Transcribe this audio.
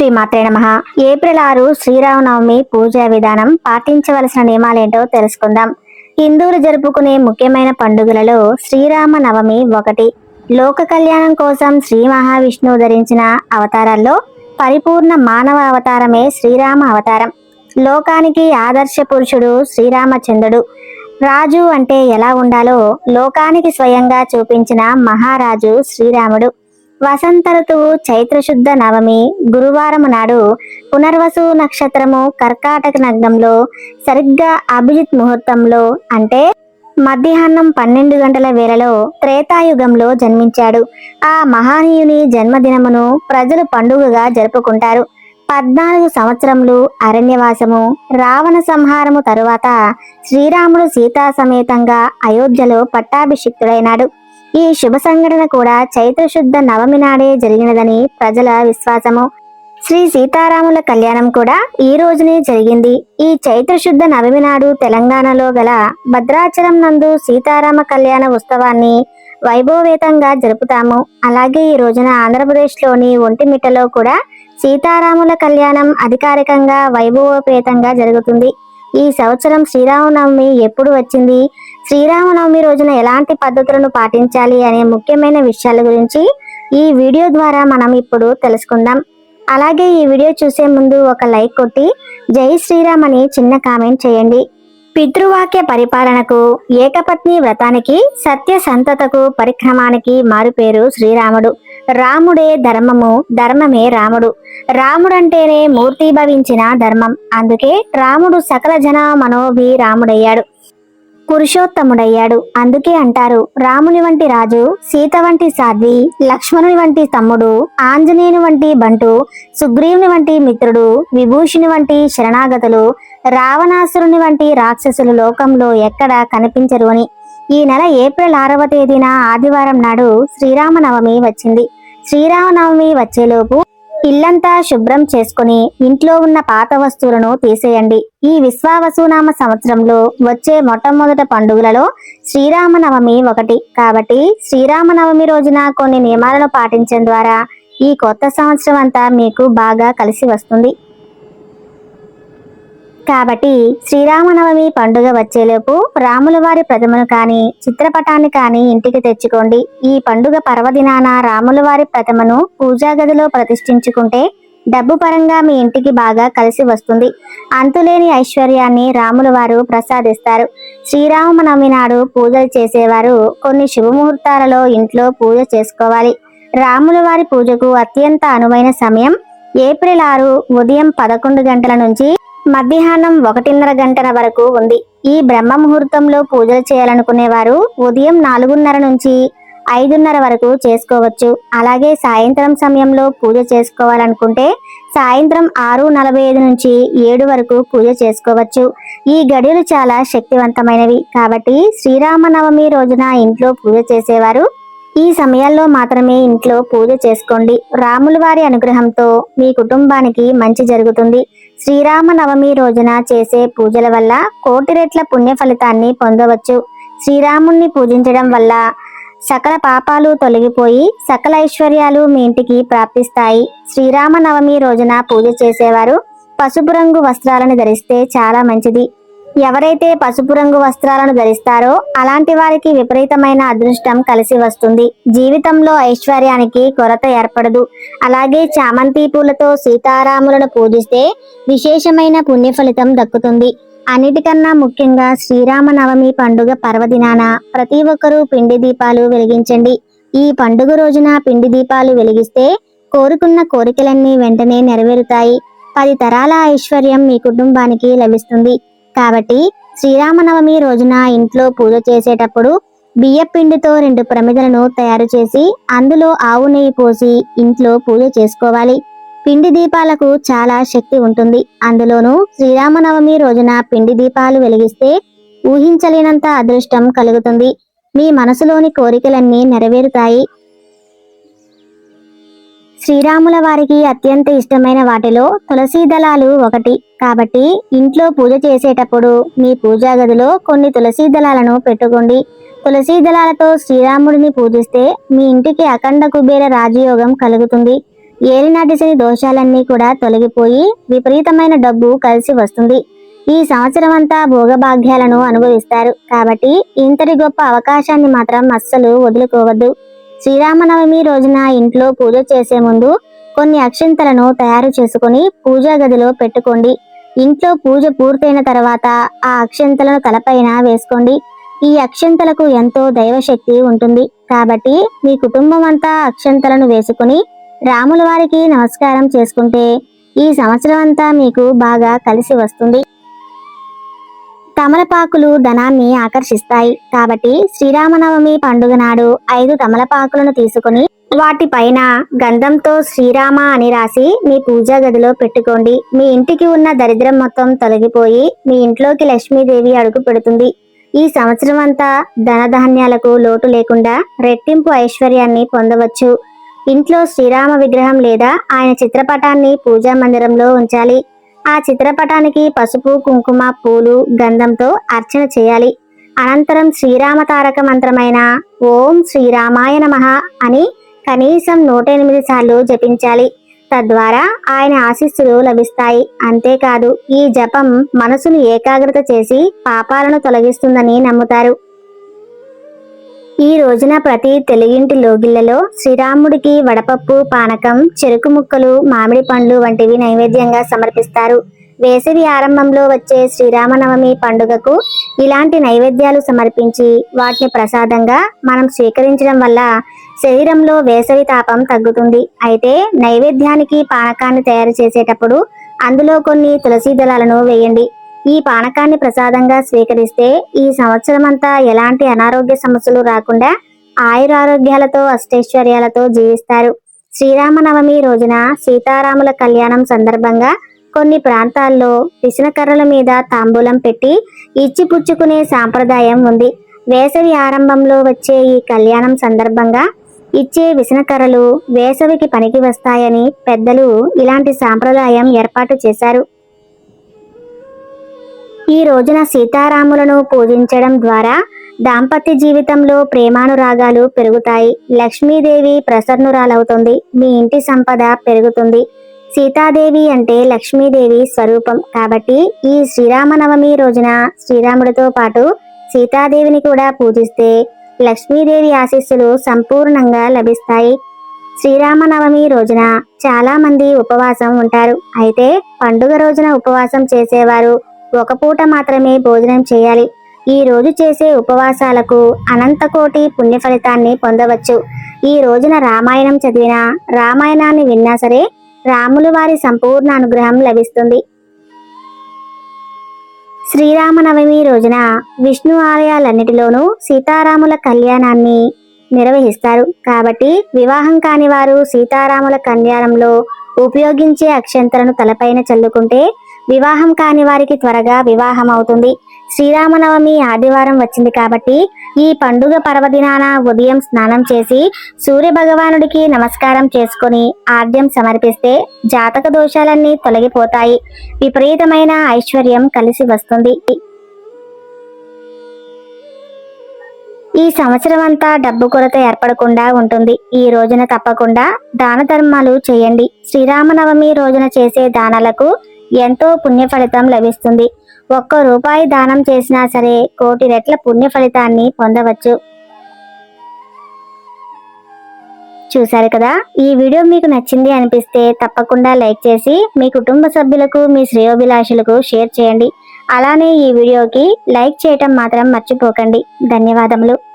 శ్రీమాత్రే నమ. ఏప్రిల్ ఆరు శ్రీరామనవమి పూజా విధానం పాటించవలసిన నియమాలేంటో తెలుసుకుందాం. హిందువులు జరుపుకునే ముఖ్యమైన పండుగలలో శ్రీరామ నవమి ఒకటి. లోక కళ్యాణం కోసం శ్రీ మహావిష్ణువు ధరించిన అవతారాల్లో పరిపూర్ణ మానవ అవతారమే శ్రీరామ అవతారం. లోకానికి ఆదర్శ పురుషుడు శ్రీరామచంద్రుడు. రాజు అంటే ఎలా ఉండాలో లోకానికి స్వయంగా చూపించిన మహారాజు శ్రీరాముడు. వసంత ఋతువు చైత్రశుద్ధ నవమి గురువారం నాడు పునర్వసు నక్షత్రము కర్కాటక నగ్నంలో సరిగ్గా అభిజిత్ ముహూర్తంలో అంటే మధ్యాహ్నం పన్నెండు గంటల వేళలో త్రేతాయుగంలో జన్మించాడు. ఆ మహానీయుని జన్మదినమును ప్రజలు పండుగగా జరుపుకుంటారు. పద్నాలుగు సంవత్సరములు అరణ్యవాసము రావణ సంహారము తరువాత శ్రీరాముడు సీతా సమేతంగా అయోధ్యలో పట్టాభిషిక్తుడైనాడు. ఈ శుభ సంఘటన కూడా చైత్రశుద్ధ నవమి నాడే జరిగినదని ప్రజల విశ్వాసము. శ్రీ సీతారాముల కళ్యాణం కూడా ఈ రోజునే జరిగింది. ఈ చైత్రశుద్ధ నవమి నాడు తెలంగాణలో గల భద్రాచలం నందు సీతారామ కళ్యాణ ఉత్సవాన్ని వైభవేతంగా జరుపుతాము. అలాగే ఈ రోజున ఆంధ్రప్రదేశ్లోని ఒంటిమిట్టలో కూడా సీతారాముల కళ్యాణం అధికారికంగా వైభవోపేతంగా జరుగుతుంది. ఈ సంవత్సరం శ్రీరామనవమి ఎప్పుడు వచ్చింది? శ్రీరామనవమి రోజున ఎలాంటి పద్ధతులను పాటించాలి అనే ముఖ్యమైన విషయాల గురించి ఈ వీడియో ద్వారా మనం ఇప్పుడు తెలుసుకుందాం. అలాగే ఈ వీడియో చూసే ముందు ఒక లైక్ కొట్టి జై శ్రీరామ్ అని చిన్న కామెంట్ చేయండి. పితృవాక్య పరిపాలనకు ఏకపత్ని వ్రతానికి సత్య సంతతకు పరిక్రమానికి మారుపేరు శ్రీరాముడు. రాముడే ధర్మము ధర్మమే రాముడు. రాముడంటేనే మూర్తిభవించిన ధర్మం. అందుకే రాముడు సకల జన మనోభి రాముడయ్యాడు. పురుషోత్తముడయ్యాడు. అందుకే అంటారు రాముని వంటి రాజు సీత వంటి సాధ్వి లక్ష్మణుని వంటి తమ్ముడు ఆంజనేయుని వంటి బంటు సుగ్రీవుని వంటి మిత్రుడు విభూషుని వంటి శరణాగతులు రావణాసురుని వంటి రాక్షసులు లోకంలో ఎక్కడ కనిపించరు అని. ఈ నెల ఏప్రిల్ ఆరవ తేదీన ఆదివారం నాడు శ్రీరామనవమి వచ్చింది. శ్రీరామనవమి వచ్చేలోపు ఇల్లంతా శుభ్రం చేసుకుని ఇంట్లో ఉన్న పాత వస్తువులను తీసేయండి. ఈ విశ్వావసునామ సంవత్సరంలో వచ్చే మొట్టమొదట పండుగలలో శ్రీరామనవమి ఒకటి. కాబట్టి శ్రీరామనవమి రోజున కొన్ని నియమాలను పాటించడం ద్వారా ఈ కొత్త సంవత్సరం అంతా మీకు బాగా కలిసి వస్తుంది. కాబట్టి శ్రీరామనవమి పండుగ వచ్చేలోపు రాముల వారి ప్రతిమను కానీ చిత్రపటాన్ని కానీ ఇంటికి తెచ్చుకోండి. ఈ పండుగ పర్వదినాన రాముల వారి ప్రతిమను పూజా గదిలో ప్రతిష్ఠించుకుంటే డబ్బు పరంగా మీ ఇంటికి బాగా కలిసి వస్తుంది. అంతులేని ఐశ్వర్యాన్ని రాములవారు ప్రసాదిస్తారు. శ్రీరామనవమి నాడు పూజలు చేసేవారు కొన్ని శుభముహూర్తాలలో ఇంట్లో పూజ చేసుకోవాలి. రాముల వారి పూజకు అత్యంత అనువైన సమయం ఏప్రిల్ ఆరు ఉదయం పదకొండు గంటల నుంచి మధ్యాహ్నం ఒకటిన్నర గంటల వరకు ఉంది. ఈ బ్రహ్మ ముహూర్తంలో పూజలు చేయాలనుకునేవారు ఉదయం నాలుగున్నర నుంచి ఐదున్నర వరకు చేసుకోవచ్చు. అలాగే సాయంత్రం సమయంలో పూజ చేసుకోవాలనుకుంటే సాయంత్రం ఆరు నలభై ఐదు నుంచి ఏడు వరకు పూజ చేసుకోవచ్చు. ఈ గడియలు చాలా శక్తివంతమైనవి. కాబట్టి శ్రీరామనవమి రోజున ఇంట్లో పూజ చేసేవారు ఈ సమయాల్లో మాత్రమే ఇంట్లో పూజ చేసుకోండి. రాముల వారి అనుగ్రహంతో మీ కుటుంబానికి మంచి జరుగుతుంది. శ్రీరామ నవమి రోజున చేసే పూజల వల్ల కోటి రెట్ల పుణ్య ఫలితాన్ని పొందవచ్చు. శ్రీరాముణ్ణి పూజించడం వల్ల సకల పాపాలు తొలగిపోయి సకల ఐశ్వర్యాలు మీ ఇంటికి ప్రాప్తిస్తాయి. శ్రీరామ నవమి రోజున పూజ చేసేవారు పసుపు రంగు వస్త్రాలను ధరిస్తే చాలా మంచిది. ఎవరైతే పసుపు రంగు వస్త్రాలను ధరిస్తారో అలాంటి వారికి విపరీతమైన అదృష్టం కలిసి వస్తుంది. జీవితంలో ఐశ్వర్యానికి కొరత ఏర్పడదు. అలాగే చామంతి పూలతో సీతారాములను పూజిస్తే విశేషమైన పుణ్య ఫలితం దక్కుతుంది. అన్నిటికన్నా ముఖ్యంగా శ్రీరామనవమి పండుగ పర్వదినాన ప్రతి ఒక్కరూ పిండి దీపాలు వెలిగించండి. ఈ పండుగ రోజున పిండి దీపాలు వెలిగిస్తే కోరుకున్న కోరికలన్నీ వెంటనే నెరవేరుతాయి. పది తరాల ఐశ్వర్యం మీ కుటుంబానికి లభిస్తుంది. కాబట్టి శ్రీరామనవమి రోజున ఇంట్లో పూజ చేసేటప్పుడు బియ్య పిండితో రెండు ప్రమిదలను తయారు చేసి అందులో ఆవు నెయ్యి పోసి ఇంట్లో పూజ చేసుకోవాలి. పిండి దీపాలకు చాలా శక్తి ఉంటుంది. అందులోనూ శ్రీరామనవమి రోజున పిండి దీపాలు వెలిగిస్తే ఊహించలేనంత అదృష్టం కలుగుతుంది. మీ మనసులోని కోరికలన్నీ నెరవేరుతాయి. శ్రీరాముల వారికి అత్యంత ఇష్టమైన వాటిలో తులసీ దళాలు ఒకటి. కాబట్టి ఇంట్లో పూజ చేసేటప్పుడు మీ పూజా గదిలో కొన్ని తులసీ దళాలను పెట్టుకోండి. తులసీ దళాలతో శ్రీరాముడిని పూజిస్తే మీ ఇంటికి అఖండ కుబేర రాజయోగం కలుగుతుంది. ఏలినాటి శని దోషాలన్నీ కూడా తొలగిపోయి విపరీతమైన డబ్బు కలిసి వస్తుంది. ఈ సంవత్సరం అంతా భోగభాగ్యాలను అనుభవిస్తారు. కాబట్టి ఇంతటి గొప్ప అవకాశాన్ని మాత్రం అస్సలు వదులుకోవద్దు. శ్రీరామనవమి రోజున ఇంట్లో పూజ చేసే ముందు కొన్ని అక్షింతలను తయారు చేసుకొని పూజా గదిలో పెట్టుకోండి. ఇంట్లో పూజ పూర్తయిన తర్వాత ఆ అక్షింతలను తలపైన వేసుకోండి. ఈ అక్షంతలకు ఎంతో దైవశక్తి ఉంటుంది. కాబట్టి మీ కుటుంబం అంతా అక్షంతలను వేసుకుని రాముల వారికి నమస్కారం చేసుకుంటే ఈ సంవత్సరం అంతా మీకు బాగా కలిసి వస్తుంది. తమలపాకులు ధనాన్ని ఆకర్షిస్తాయి. కాబట్టి శ్రీరామనవమి పండుగ నాడు ఐదు తమలపాకులను తీసుకుని వాటిపైన గంధంతో శ్రీరామ అని రాసి మీ పూజా గదిలో పెట్టుకోండి. మీ ఇంటికి ఉన్న దరిద్రం మొత్తం తొలగిపోయి మీ ఇంట్లోకి లక్ష్మీదేవి అడుగు పెడుతుంది. ఈ సంవత్సరం అంతా ధనధాన్యాలకు లోటు లేకుండా రెట్టింపు ఐశ్వర్యాన్ని పొందవచ్చు. ఇంట్లో శ్రీరామ విగ్రహం లేదా ఆయన చిత్రపటాన్ని పూజా మందిరంలో ఉంచాలి. ఆ చిత్రపటానికి పసుపు కుంకుమ పూలు గంధంతో అర్చన చేయాలి. అనంతరం శ్రీరామ తారక మంత్రమైన ఓం శ్రీరామాయ నమ అని కనీసం నూట ఎనిమిది సార్లు జపించాలి. తద్వారా ఆయన ఆశీస్సులు లభిస్తాయి. అంతేకాదు ఈ జపం మనసును ఏకాగ్రత చేసి పాపాలను తొలగిస్తుందని నమ్ముతారు. ఈ రోజున ప్రతి తెలుగింటి లోగిళ్ళలో శ్రీరాముడికి వడపప్పు పానకం చెరుకు ముక్కలు మామిడి పండ్లు వంటివి నైవేద్యంగా సమర్పిస్తారు. వేసవి ఆరంభంలో వచ్చే శ్రీరామనవమి పండుగకు ఇలాంటి నైవేద్యాలు సమర్పించి వాటిని ప్రసాదంగా మనం స్వీకరించడం వల్ల శరీరంలో వేసవి తాపం తగ్గుతుంది. అయితే నైవేద్యానికి పానకాన్ని తయారు చేసేటప్పుడు అందులో కొన్ని తులసి దళాలను వేయండి. ఈ పానకాన్ని ప్రసాదంగా స్వీకరిస్తే ఈ సంవత్సరం అంతా ఎలాంటి అనారోగ్య సమస్యలు రాకుండా ఆయురారోగ్యాలతో అష్టైశ్వర్యాలతో జీవిస్తారు. శ్రీరామనవమి రోజున సీతారాముల కళ్యాణం సందర్భంగా కొన్ని ప్రాంతాల్లో విసనకర్రల మీద తాంబూలం పెట్టి ఇచ్చి పుచ్చుకునే సాంప్రదాయం ఉంది. వేసవి ఆరంభంలో వచ్చే ఈ కళ్యాణం సందర్భంగా ఇచ్చే విసనకర్రలు వేసవికి పనికి వస్తాయని పెద్దలు ఇలాంటి సాంప్రదాయం ఏర్పాటు చేశారు. ఈ రోజున సీతారాములను పూజించడం ద్వారా దాంపత్య జీవితంలో ప్రేమానురాగాలు పెరుగుతాయి. లక్ష్మీదేవి ప్రసన్నురాలవుతుంది. మీ ఇంటి సంపద పెరుగుతుంది. సీతాదేవి అంటే లక్ష్మీదేవి స్వరూపం. కాబట్టి ఈ శ్రీరామనవమి రోజున శ్రీరాముడితో పాటు సీతాదేవిని కూడా పూజిస్తే లక్ష్మీదేవి ఆశీస్సులు సంపూర్ణంగా లభిస్తాయి. శ్రీరామనవమి రోజున చాలామంది ఉపవాసం ఉంటారు. అయితే పండుగ రోజున ఉపవాసం చేసేవారు ఒక పూట మాత్రమే భోజనం చేయాలి. ఈ రోజు చేసే ఉపవాసాలకు అనంతకోటి పుణ్య ఫలితాన్ని పొందవచ్చు. ఈ రోజున రామాయణం చదివినా రామాయణాన్ని విన్నా సరే రాములు వారి సంపూర్ణ అనుగ్రహం లభిస్తుంది. శ్రీరామనవమి రోజున విష్ణు ఆలయాలన్నిటిలోనూ సీతారాముల కళ్యాణాన్ని నిర్వహిస్తారు. కాబట్టి వివాహం కాని వారు సీతారాముల కళ్యాణంలో ఉపయోగించే అక్షంతలను తలపైన చల్లుకుంటే వివాహం కాని వారికి త్వరగా వివాహం అవుతుంది శ్రీరామనవమి ఆదివారం వచ్చింది కాబట్టి ఈ పండుగ పర్వదినాన ఉదయం స్నానం చేసి సూర్య భగవానుడికి నమస్కారం చేసుకొని ఆద్యం సమర్పిస్తే జాతక దోషాలన్నీ తొలగిపోతాయి. విపరీతమైన ఐశ్వర్యం కలిసి వస్తుంది. ఈ సంవత్సరం అంతా డబ్బు కొరత ఏర్పడకుండా ఉంటుంది. ఈ రోజున తప్పకుండా దాన ధర్మాలు చేయండి. శ్రీరామనవమి రోజున చేసే దానాలకు ఎంతో పుణ్య ఫలితం లభిస్తుంది. ఒక్క రూపాయి దానం చేసినా సరే కోటి రెట్ల పుణ్య ఫలితాన్ని పొందవచ్చు. చూశారు కదా? ఈ వీడియో మీకు నచ్చింది అనిపిస్తే తప్పకుండా లైక్ చేసి మీ కుటుంబ సభ్యులకు మీ శ్రేయోభిలాషులకు షేర్ చేయండి. అలానే ఈ వీడియోకి లైక్ చేయటం మాత్రం మర్చిపోకండి. ధన్యవాదములు.